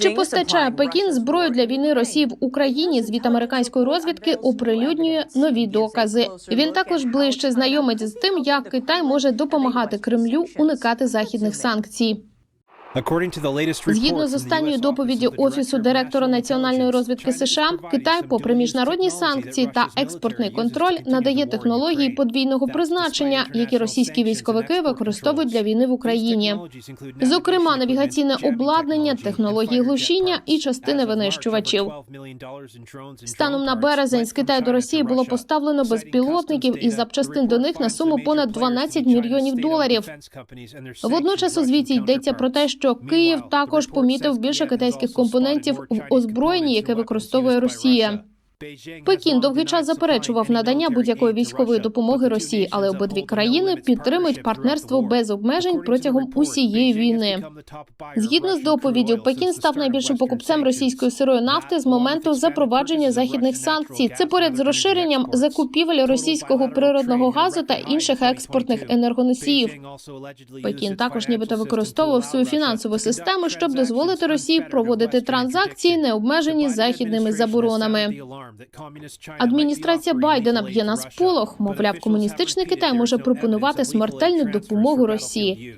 Чи постачає Пекін зброю для війни Росії в Україні? Звіт американської розвідки оприлюднює нові докази. Він також ближче знайомить з тим, як Китай може допомагати Кремлю уникати західних санкцій. Згідно з останньою доповіді офісу директора національної розвідки США, Китай, попри міжнародні санкції та експортний контроль, надає технології подвійного призначення, які російські військовики використовують для війни в Україні. Зокрема, навігаційне обладнання, технології глушіння і частини винищувачів. Станом на березень з Китаю до Росії було поставлено безпілотників і запчастин до них на суму понад 12 мільйонів доларів. Водночас у звіті йдеться про те, що Київ також помітив більше китайських компонентів в озброєнні, яке використовує Росія. Пекін довгий час заперечував надання будь-якої військової допомоги Росії, але обидві країни підтримують партнерство без обмежень протягом усієї війни. Згідно з доповіддю, Пекін став найбільшим покупцем російської сирої нафти з моменту запровадження західних санкцій. Це поряд з розширенням закупівель російського природного газу та інших експортних енергоносіїв. Пекін також нібито використовував свою фінансову систему, щоб дозволити Росії проводити транзакції, не обмежені західними заборонами. Адміністрація Байдена б'є на сполох. Мовляв, комуністичний Китай може пропонувати смертельну допомогу Росії.